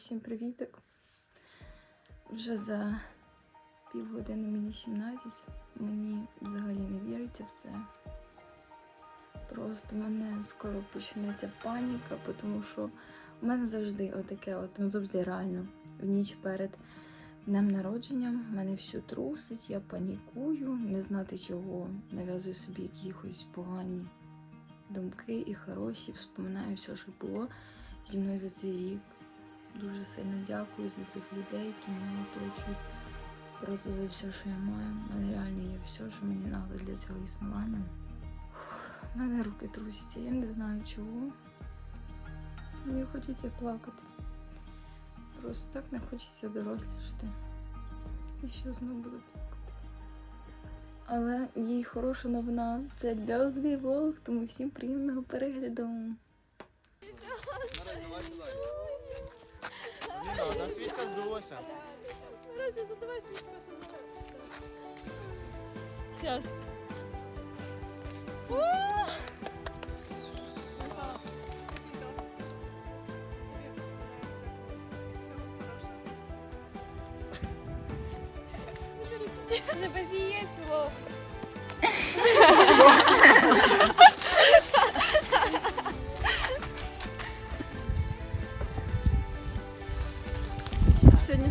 Всім привітик. Вже за півгодини мені 17. Мені взагалі не віриться в це. Просто в мене скоро почнеться паніка, тому що в мене завжди отаке, от, ну завжди реально. В ніч перед днем народження мене всю трусить, я панікую, не знати чого, нав'язую собі якісь погані думки і хороші, вспоминаю все, що було зі мною за цей рік. Дуже сильно дякую за цих людей, які мене оточують. Просто за все, що я маю. У мене реально є все, що мені треба для цього існування. У мене руки трусяться, я не знаю чого. Мені хочеться плакати. Просто так не хочеться дорослішати. І що знову буду плакати. Але є й хороша новина. Це бьозний влог, тому всім приємного перегляду. Ніна, одна свічка здулася. Розі, задавай свічку. Сейчас. Вже без яєць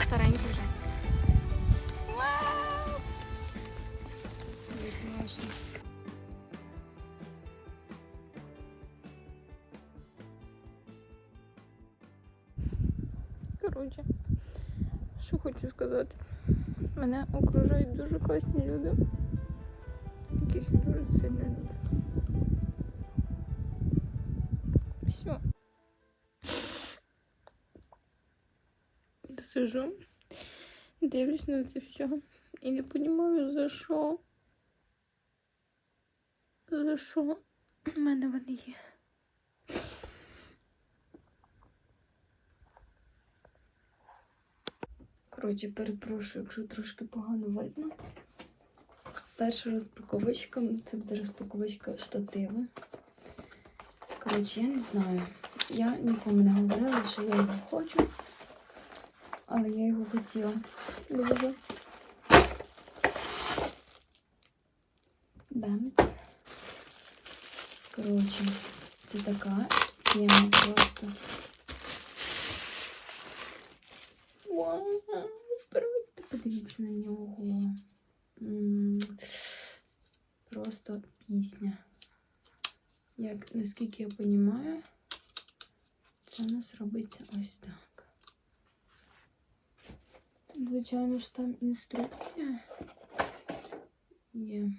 Старенький вже. Коротше, що хочу сказати. Мене окружають дуже класні люди, яких я дуже сильно люблю. Все. Сижу, дивлюсь на це все і не розумію, за що. За що в мене вони є. Коротше, перепрошую, якщо трошки погано видно. Перша розпаковочка це буде розпаковочка штативу. Коротше, я не знаю. Я нікому не говорила, що я його хочу, але я його хотіла. Дуже. Бемц. Коротше, це така тема просто. Вау, просто подивіться на нього. Просто пісня. Як наскільки я розумію, це у нас робиться ось так. Звичайно ж там інструкція є.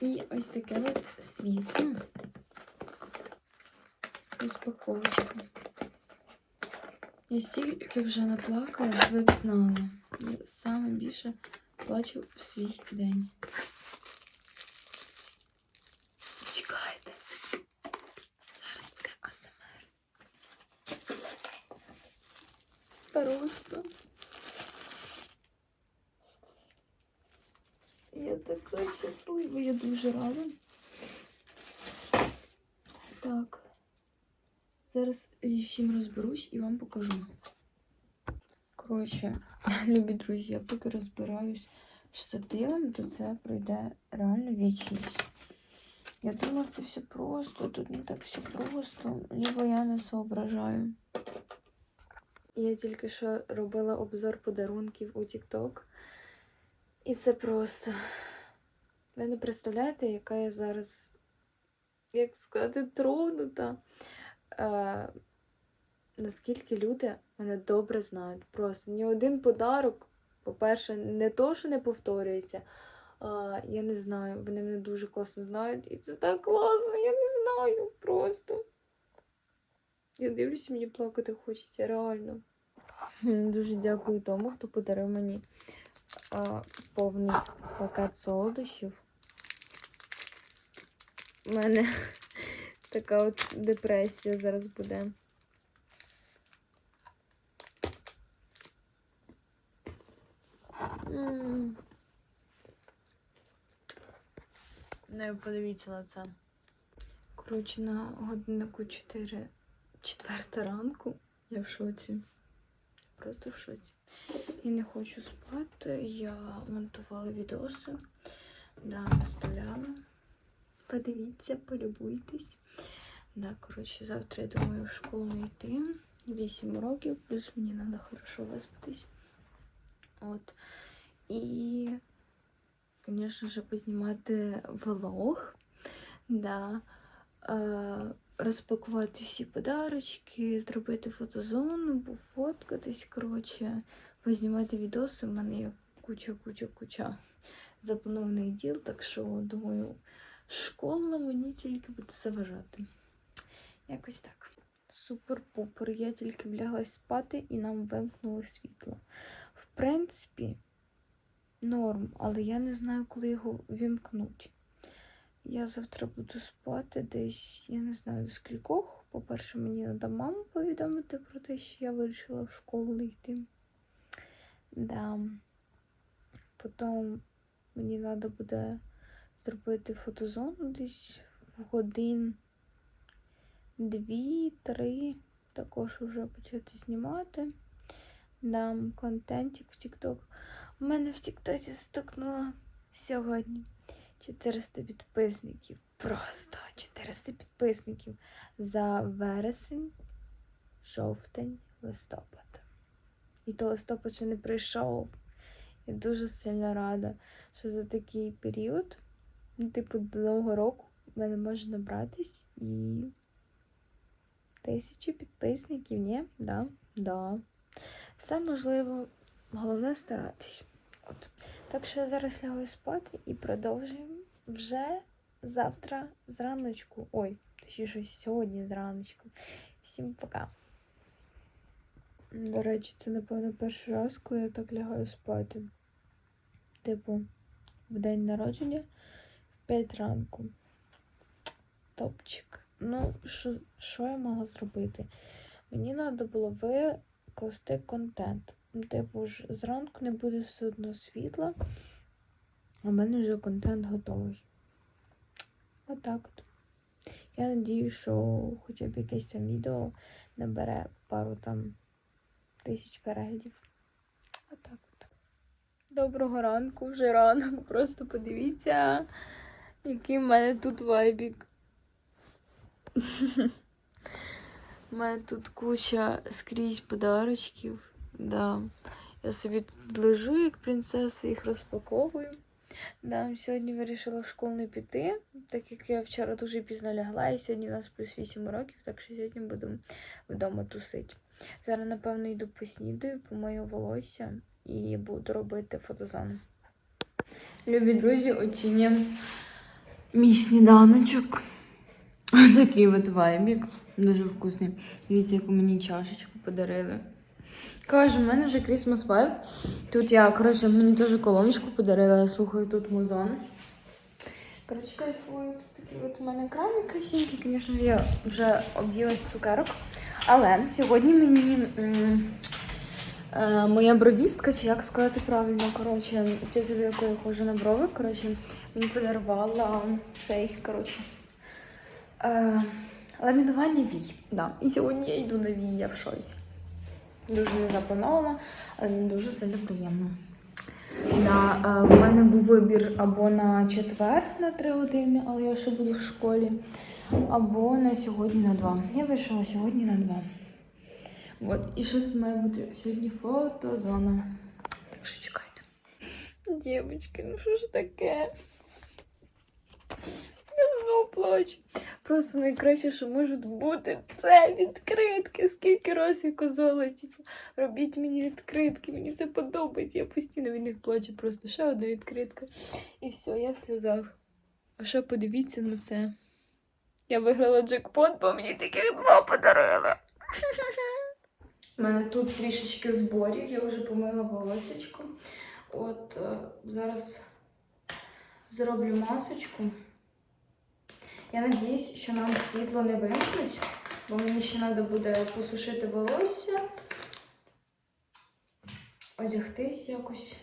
І ось таке от світло. Розпаковочка. Я стільки вже наплакалась, ви б знали. Саме більше плачу в свій день. Чекайте. Зараз буде АСМР. Просто. Я така щаслива, я дуже рада. Так. Зараз зі всім розберусь і вам покажу. Коротше, любі друзі, я поки розбираюсь з штативом, то це пройде реально вічність. Я думав, це все просто, тут не так все просто, либо я не соображаю. Я тільки що робила обзор подарунків у TikTok. І це просто. Ви не представляєте, яка я зараз, як сказати, тронута. Е, наскільки люди мене добре знають. Просто ні один подарок, по-перше, не то, що не повторюється. А, я не знаю, вони мене дуже класно знають. І це так класно, я не знаю просто. Я дивлюся, мені плакати хочеться, реально. Дуже дякую тому, хто подарив мені а, повний пакет солодощів. У мене така от депресія зараз буде. Не подивіться на це. Коротше, на годиннику 4 четверта ранку. Я в шоці. Просто в шоці. І не хочу спати. Я монтувала відоси. Да, наставляла. Подивіться, полюбуйтесь. Да, коротше, завтра я думаю в школу йти. 8 років, плюс мені треба хорошо виспатись. От. І, звісно ж, познімати влог. Да. Розпакувати всі подарочки, зробити фотозону, пофоткатись, коротше, познімати відоси. У мене є куча, куча, куча запланованих діл, так що, думаю, школа мені тільки буде заважати. Якось так. Супер-пупер. Я тільки вляглась спати і нам вимкнули світло. В принципі, норм, але я не знаю, коли його вімкнуть. Я завтра буду спати десь, я не знаю, до скількох. По-перше, мені треба маму повідомити про те, що я вирішила в школу не йти. Да. Потім мені треба буде зробити фотозону десь в годин дві-три. Також вже почати знімати. Дам контентик в TikTok. У мене в Тіктоці стукнуло сьогодні 400 підписників. Просто 400 підписників за вересень, жовтень, листопад. І то листопад ще не прийшов. Я дуже сильно рада, що за такий період, ну, типу, до Нового року, в мене може набратись і тисячу підписників, ні? Да, да. Все можливо, головне старатись. От. Так що зараз лягаю спати і продовжуємо вже завтра зраночку. Ой, точніше сьогодні зраночку. Всім пока. До речі, це, напевно, перший раз, коли я так лягаю спати. Типу, в день народження в 5 ранку. Топчик. Ну, що, я могла зробити? Мені треба було викласти контент. Типу ж зранку не буде все одно світла, а в мене вже контент готовий. Отак от. Я надію, що хоча б якесь там відео набере пару там тисяч переглядів. Отак от. Доброго ранку, вже ранок. Просто подивіться, який в мене тут вайбік. У мене тут куча скрізь подарочків. Да. Я собі тут лежу, як принцеса, їх розпаковую. Да, сьогодні вирішила в школу не піти, так як я вчора дуже пізно лягла, і сьогодні у нас плюс 8 років, так що сьогодні буду вдома тусити. Зараз, напевно, йду поснідаю, помию волосся і буду робити фотозону. Любі друзі, оцінюємо мій сніданочок. Такий от вайбік. Дуже вкусний. Дивіться, яку мені чашечку подарили. Каже, в мене вже Christmas Vibe. Тут я, коротше, мені теж колоночку подарила, я слухаю тут музон. Коротше, кайфую. Тут такий от у мене крамик красивенький. Звісно ж, я вже об'їлась цукерок. Але сьогодні мені е, моя бровістка, чи як сказати правильно, коротше, тетя, до якої я ходжу на брови, коротше, мені подарувала цей, коротше, е, ламінування вій. Да. І сьогодні я йду на вій, я в шоці. Дуже не запланована, але дуже сильно приємно. Да, е, в мене був вибір або на четвер на 3 години, але я ще буду в школі, або на сьогодні на 2. Я вирішила сьогодні на 2. От. І що тут має бути? Сьогодні фотозона. Так що чекайте. Дівчатки, ну що ж таке? Я знову плачу. Просто найкраще, що можуть бути, це відкритки. Скільки разів я казала, типу, робіть мені відкритки, мені це подобається. Я постійно від них плачу, просто ще одна відкритка. І все, я в сльозах. А ще подивіться на це. Я виграла джекпот, бо мені таких два подарили. У мене тут трішечки зборів, я вже помила волосечко. От е, зараз зроблю масочку. Я надіюсь, що нам світло не вимкнуть, бо мені ще треба буде посушити волосся, одягтись якось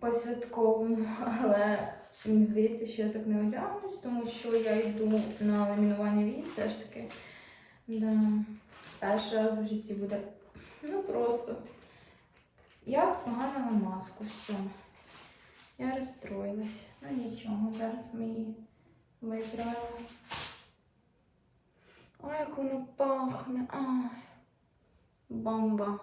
по-святковому, але мені здається, що я так не одягнусь, тому що я йду на ламінування вій, все ж таки Да. Перший раз в житті буде. Ну просто. Я споганила маску, все. Я розстроїлась. Ну нічого, зараз ми її вибираємо. Ой, як воно пахне. Ай. Бомба.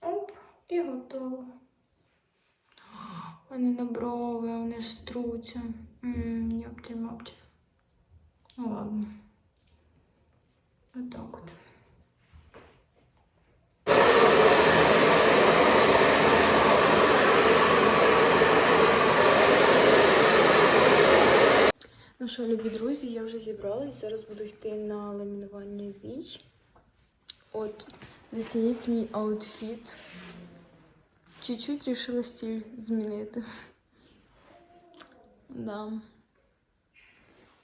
Оп, і готово. Вони на брови, вони ж струться. Ммм, ёпті мопті. Ну ладно. Отак от. Ну що, любі друзі, я вже зібралась. Зараз буду йти на ламінування вій. От, зацініть мій аутфіт. Чуть-чуть рішила стиль змінити. Да.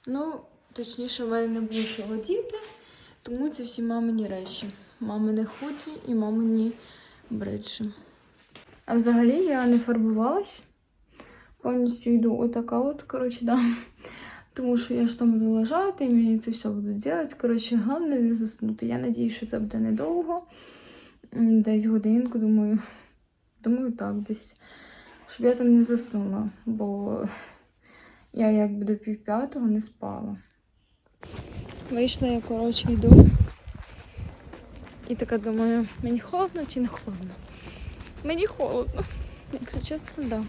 Ну, точніше, в мене не було що одіти, тому це всі мамині речі. Мамине худі і мамині бриджі. А взагалі я не фарбувалась. Повністю йду отака от, коротше, да. Тому що я ж там буду лежати, і мені це все будуть робити. Коротше, головне не заснути. Я надію, що це буде недовго. Десь годинку, думаю. Думаю, так десь. Щоб я там не заснула, бо я якби до півп'ятого не спала. Вийшла я, коротше, йду. І така думаю, мені холодно чи не холодно? Мені холодно. Якщо чесно, так. Да.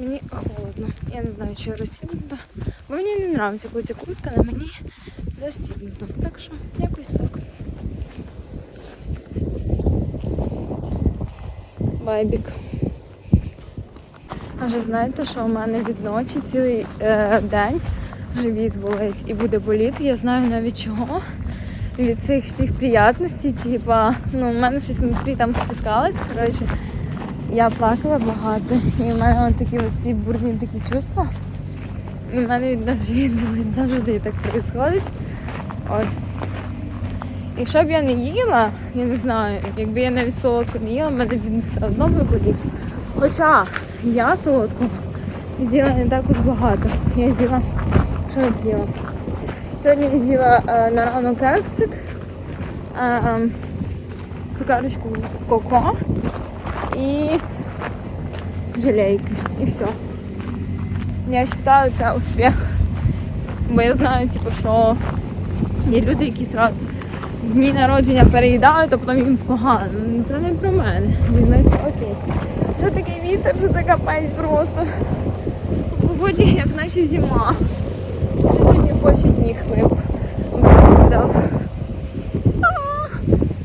Мені холодно. Я не знаю, чи розстібнута. Бо мені не подобається, коли ця куртка на мені застібнута. Так що якось так. Вайбік. А вже знаєте, що у мене від ночі цілий е, день живіт болить і буде боліти. Я знаю навіть чого. Від цих всіх приятностей, типа, ну, в мене щось внутрі там стискалось. Коротше, я плакала багато. І в мене такі оці бурні такі чувства. І в мене від живіт завжди так відбувається. От. Якщо б я не їла, я не знаю, якби я навіть солодко не їла, в мене б все одно би. Хоча я солодкого з'їла не так уж багато. Я з'їла. Що я з'їла? Сьогодні я з'їла е, на ранок кексик, е, цукерочку коко і желейки. І все. Я вважаю, це успіх. Бо я знаю, типу, що є люди, які зразу дні народження переїдають, а потім їм погано. Ну, Це не про мене. Зі мною все окей. Що такий вітер, що це капець просто. У погоді, як наче зима. Ще сьогодні в сніг. Брат скидав.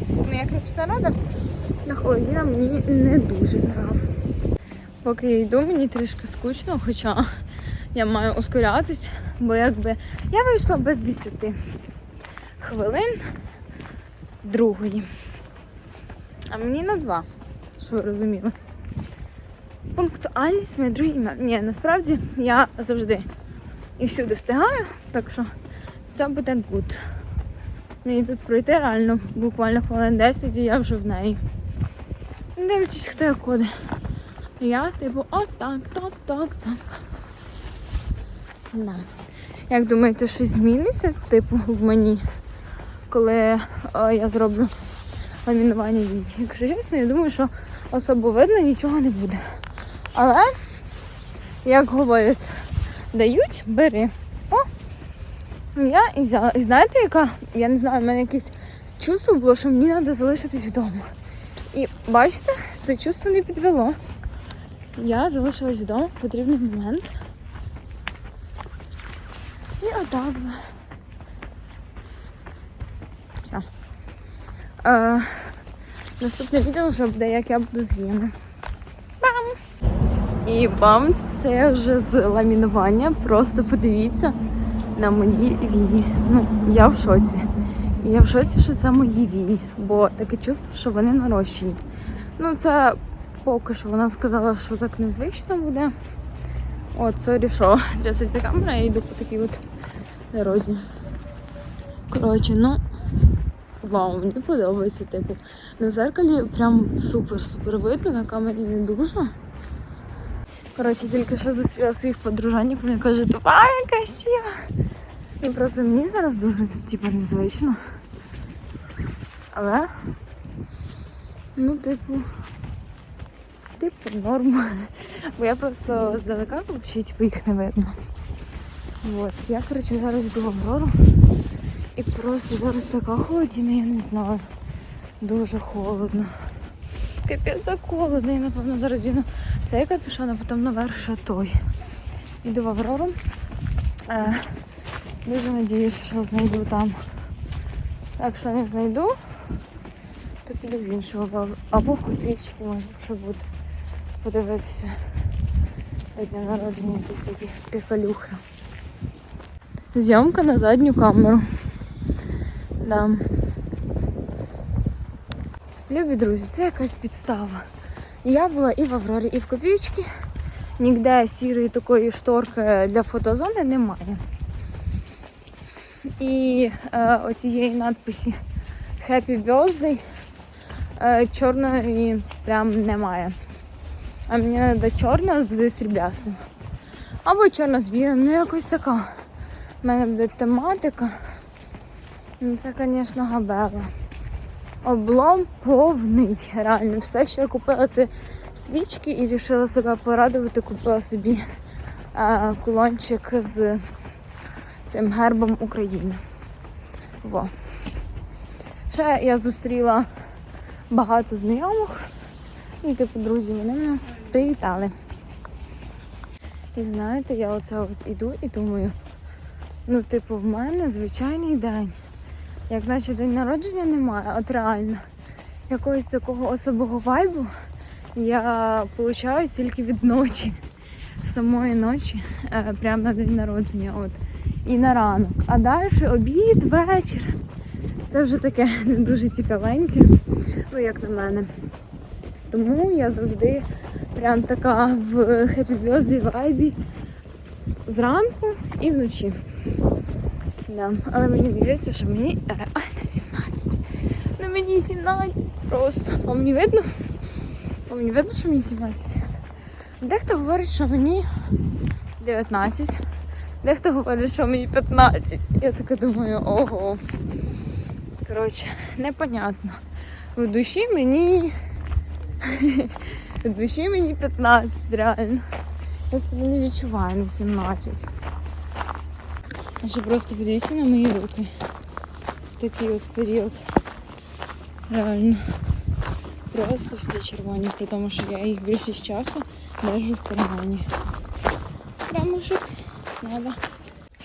Ну, я коротше рада. На холодіна мені не дуже нрав. Поки я йду, мені трішки скучно, хоча я маю ускорятись, бо якби я вийшла без 10 хвилин другої. А мені на два, що ви розуміли. Пунктуальність моє друге ім'я. Ні, насправді я завжди і всюди встигаю, так що все буде гуд. Мені тут пройти реально буквально хвилин 10 і я вже в неї. Не дивлячись, хто як ходить. Я типу отак, так, так, так. Да. Як думаєте, щось зміниться, типу, в мені, коли е, я зроблю ламінування вій? Якщо чесно, я думаю, що особо видно нічого не буде. Але, як говорять, дають, бери. О! Я і взяла. І знаєте, яка? Я не знаю, в мене якесь чувство було, що мені треба залишитись вдома. І бачите, це чувство не підвело. Я залишилась вдома в потрібний момент. І отак. Все. Е, наступне відео вже буде, як я буду з. Бам! І бам, це вже з ламінування. Просто подивіться на мої вії. Ну, я в шоці. Я в шоці, що це мої вії, бо таке чувство, що вони нарощені. Ну, це поки що вона сказала, що так незвично буде. От, сорі, що трясеться камера, я йду по такій от дорозі. Коротше, ну. Вау, мені подобається, типу. На зеркалі прям супер-супер видно, на камері не дуже. Коротше, тільки що зустріла своїх подружанів, вони кажуть, ай, красиво. І просто мені зараз дуже типу, незвично. Але, ну, типу, типу, норм. Бо я просто здалека взагалі типу, їх не видно. Вот. Я, коротше, зараз йду в Аврору. І просто зараз така холодина, я не знаю. Дуже холодно. Капець холодно. Напевно, зараз діну цей капюшон, а потім наверх ще той. Іду в Аврору. Дуже надіюсь, що знайду там. Якщо не знайду, то піду в Аврору. Або в копійчики, може, буде подивитися до дня народження ці всякі приколюхи. Зйомка на задню камеру. Да. Любі друзі, це якась підстава. Я була і в Аврорі, і в Копійчці. Ніде сірої такої шторки для фотозони немає. І е, оцієї надписі Happy Birthday е, чорної прям немає. А мені треба чорна з сріблястим. Або чорна з білим, ну якось така. У мене буде тематика. Ну це, звісно, габела. Облом повний. Реально. Все, що я купила, це свічки і вирішила себе порадувати. Купила собі е, кулончик з цим гербом України. Во. Ще я зустріла багато знайомих. Ну, типу, друзі, вони мене привітали. І знаєте, я оце от іду і думаю, ну, типу, в мене звичайний день. Як наче день народження немає, от реально. Якогось такого особого вайбу я получаю тільки від ночі. Самої ночі, е, прямо на день народження. От. І на ранок. А далі обід, вечір. Це вже таке не дуже цікавеньке, ну як на мене. Тому я завжди прям така в Birthday вайбі зранку і вночі. Да. Але мені не віриться, що мені реально 17. Ну мені 17 просто. По мені видно? По мені видно, що мені 17. Дехто говорить, що мені 19. Дехто говорить, що мені 15. Я така думаю, ого. Коротше, непонятно. В душі мені. В душі мені 15, реально. Я себе не відчуваю на 17. А ще просто подивіться на мої руки. Такий от період. Реально. Просто всі червоні, при тому, що я їх більшість часу держу в кармані. Прямо Прямушек надо.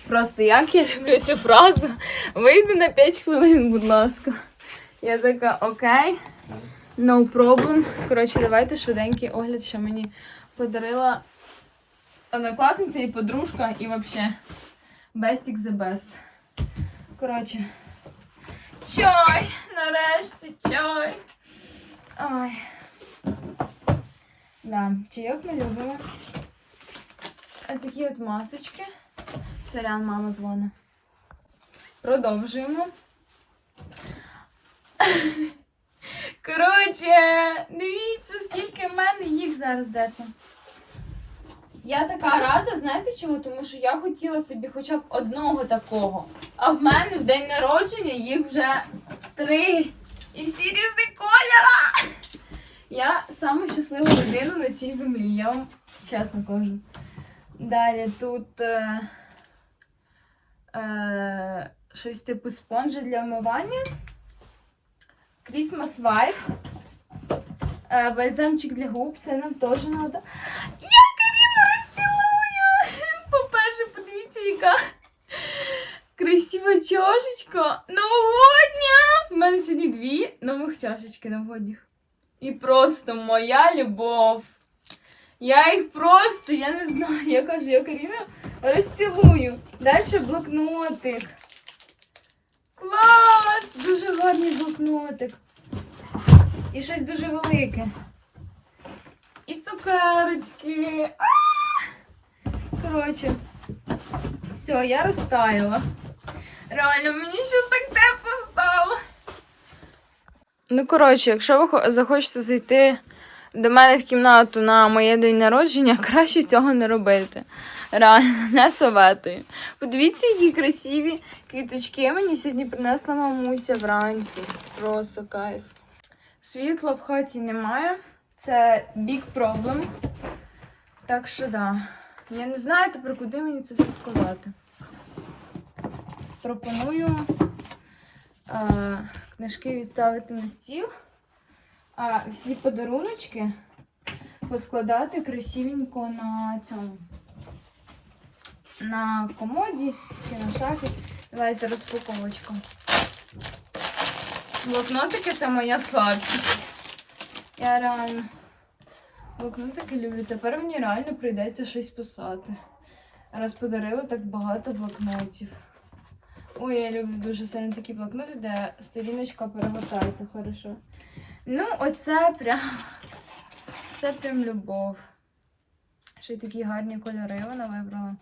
Просто як я люблю цю фразу. Вийди на 5 хвилин, будь ласка. Я така, окей, no problem. Коротше, давайте швиденький огляд, що мені подарила однокласниця і подружка, і взагалі Bestick the best. Коротше. Чай! Нарешті чай. Ой. Да, чайок ми любимо. Такі от масочки. Сорян, мама дзвонить. Продовжуємо. Коротше, дивіться, скільки в мене їх зараз деться. Я така рада, знаєте чого? Тому що я хотіла собі хоча б одного такого. А в мене в день народження їх вже три. І всі різні кольора. Я саме щаслива людина на цій землі, я вам чесно кажу. Далі тут е, е, щось типу спонжі для вмивання. Christmas Vibe. Е, бальзамчик для губ, це нам теж треба. Я Каріну розцілую! По-перше, подивіться, яка красива чашечка. Новогодня! У мене сьогодні дві нових чашечки новогодніх. І просто моя любов. Я їх просто, я не знаю, я кажу, я Каріну розцілую. Далі блокнотик. Клас! Дуже гарний блокнотик. І щось дуже велике. І цукерочки. А! Коротше, все, я розтаяла. Реально, мені щось так тепло стало. Ну, коротше, якщо ви захочете зайти до мене в кімнату на моє день народження, краще цього не робити. Реально, не советую. Подивіться, які красиві квіточки мені сьогодні принесла мамуся вранці. Просто кайф. Світла в хаті немає. Це big problem. Так що да. Я не знаю тепер, куди мені це все складати. Пропоную е, книжки відставити на стіл, а всі подаруночки поскладати красивенько на цьому. На комоді чи на шафі. Давайте розпаковочку. Блокнотики це моя слабкість. Я реально блокнотики люблю. Тепер мені реально прийдеться щось писати. Раз подарили так багато блокнотів. Ой, я люблю дуже сильно такі блокноти, де сторіночка перегортається хорошо. Ну, оце прям. Це прям любов. Ще й такі гарні кольори вона вибрала.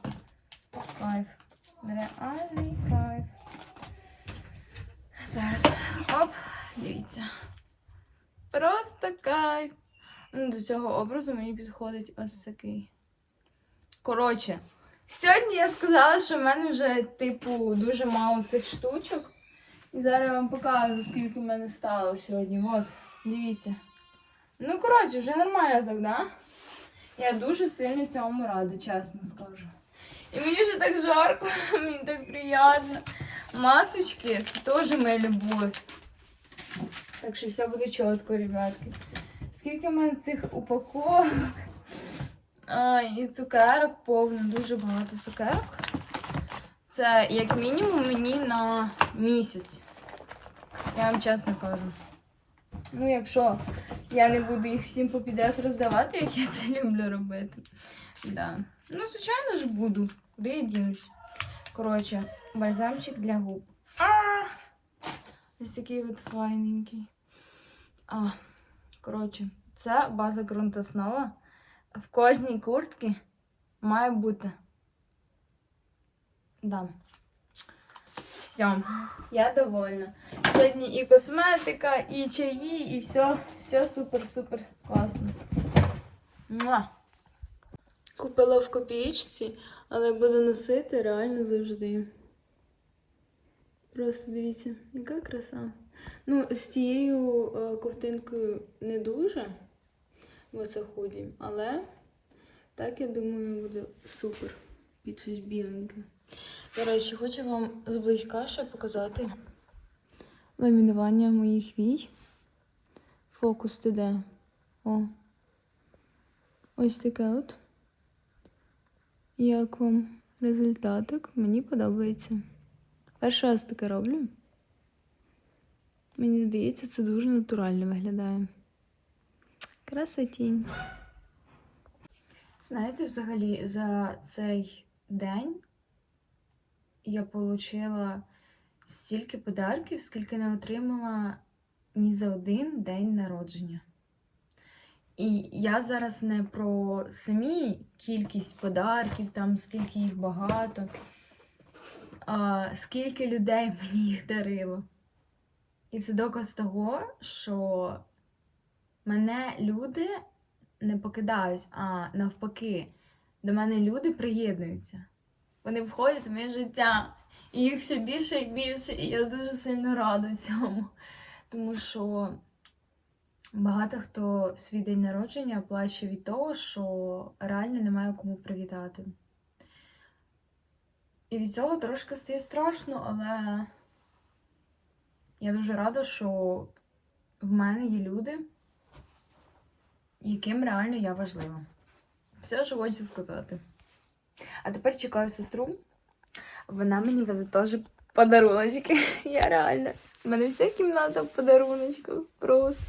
Кайф. Реальний кайф. Зараз. Оп, дивіться. Просто кайф. Ну, До цього образу мені підходить ось такий. Коротше, сьогодні я сказала, що в мене вже, типу, дуже мало цих штучок. І зараз я вам покажу, скільки в мене стало сьогодні. От, дивіться. Ну, коротше, вже нормально так, да? Я дуже сильно цьому рада, чесно скажу. І мені вже так жарко, мені так приємно. Масочки теж моя любов. Так що все буде чітко, ребятки. Скільки в мене цих упаковок? А, і цукерок повно, дуже багато цукерок. Це як мінімум мені на місяць. Я вам чесно кажу. Ну, якщо я не буду їх всім попідряд роздавати, як я це люблю робити. Да. Ну, звичайно ж буду. Куди я дінусь? Коротше, бальзамчик для губ. А! Ось такий от файненький. А, коротше, це база ґрунтоснова. В кожній куртці має бути. Да. Все, я довольна. Сьогодні і косметика, і чаї, і все, все супер-супер класно. Муа. Купила в копієчці, але буду носити реально завжди. Просто дивіться, яка краса. Ну, з тією е, ковтинкою не дуже оце худі, але так, я думаю, буде супер. Під щось біленьке. До речі, хочу вам зблизька ще показати ламінування моїх вій. Фокус ти де? О. Ось таке от. Як вам результатик? Мені подобається. Перший раз таке роблю. Мені здається, це дуже натурально виглядає. Красотінь. Знаєте, взагалі, за цей день я отримала стільки подарків, скільки не отримала ні за один день народження. І я зараз не про самі кількість подарків, там скільки їх багато, а скільки людей мені їх дарило. І це доказ того, що мене люди не покидають, а навпаки, до мене люди приєднуються. Вони входять в моє життя. І їх все більше і більше, і я дуже сильно рада цьому. Тому що багато хто свій день народження плаче від того, що реально немає кому привітати. І від цього трошки стає страшно, але я дуже рада, що в мене є люди, яким реально я важлива. Все, що хочу сказати. А тепер чекаю сестру. Вона мені везе теж подаруночки. Я реально. У мене вся кімната в подаруночках. Просто.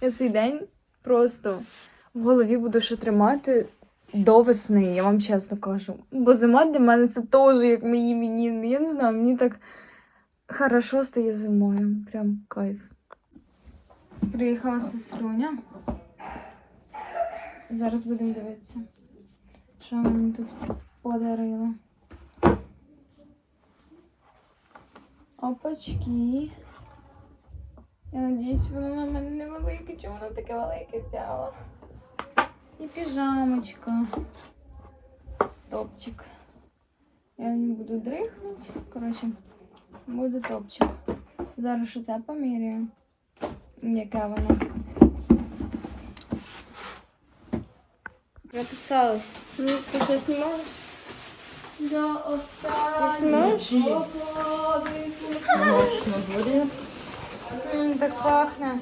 Я цей день просто в голові буду ще тримати до весни, я вам чесно кажу. Бо зима для мене це теж як мої іменини. Я не знаю, мені так хорошо стає зимою. Прям кайф. Приїхала сеструня. Зараз будемо дивитися, що мені тут подарила. Опачки. Я надіюсь, воно на мене невелике, чи воно таке велике взяла. І піжамочка. Топчик. Я не буду дрихнути. Коротше, буде топчик. Зараз ще це поміряю. Яке воно. Написалось. Ну, ты что, снимаешь? Да, Ты буде. М, Так пахне.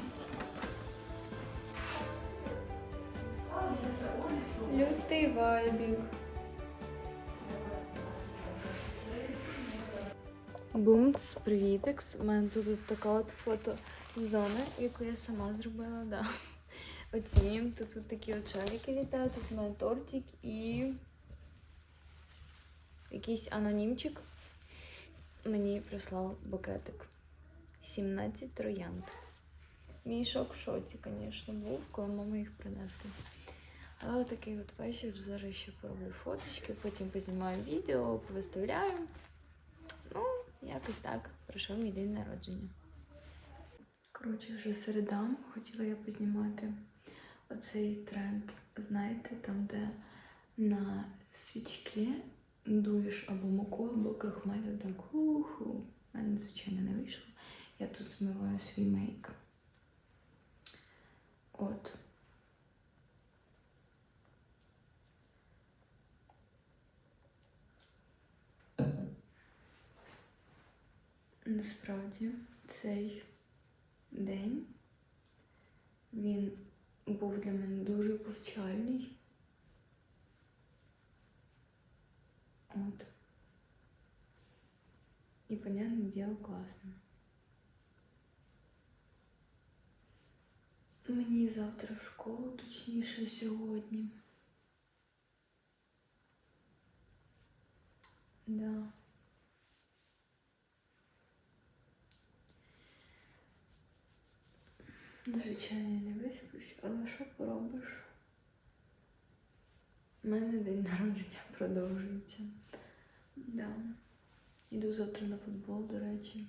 Лютий вайбік. Бумц, привітекс. У мене тут от така от фотозона, яку я сама зробила, да. Оцінюємо. Тут от такі от шарики літають, тут у мене тортик і якийсь анонімчик мені прислав букетик. 17 троянд. Мій шок в шоці, звісно, був, коли мама їх принесла. Але такий от вечір зараз ще пороблю фоточки, потім познімаю відео, повиставляю. Ну, якось так. Пройшов мій день народження. Коротше, вже середа. Хотіла я познімати оцей тренд, знаєте, там, де на свічки дуєш або муку, або крахмалю так уху. У мене, звичайно, не вийшло. Я тут змиваю свій мейк. От. Насправді цей день він був для мене дуже повчальний. От. І, понятне діло, класно. Мені завтра в школу, точніше сьогодні. Да. Звичайно, не висплюсь, але що поробиш? У мене день народження продовжується. Да. Іду завтра на футбол, до речі.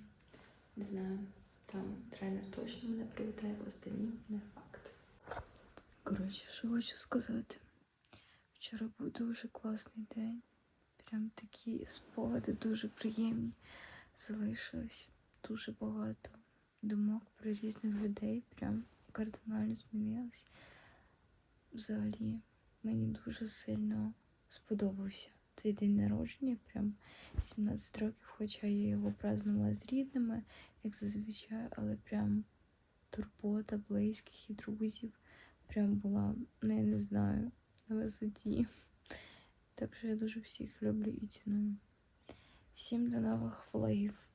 Не знаю, там тренер точно мене привітає, останні не факт. Коротше, що хочу сказати. Вчора був дуже класний день. Прям такі спогади дуже приємні залишились. Дуже багато думок про різних людей. Прям кардинально змінилось. Взагалі, мені дуже сильно сподобався цей день народження. Прям 17 років, хоча я його празднувала з рідними, як зазвичай, але прям турбота близьких і друзів прям була, ну я не знаю, на висоті. Так що я дуже всіх люблю і ціную. Всім до нових влогів.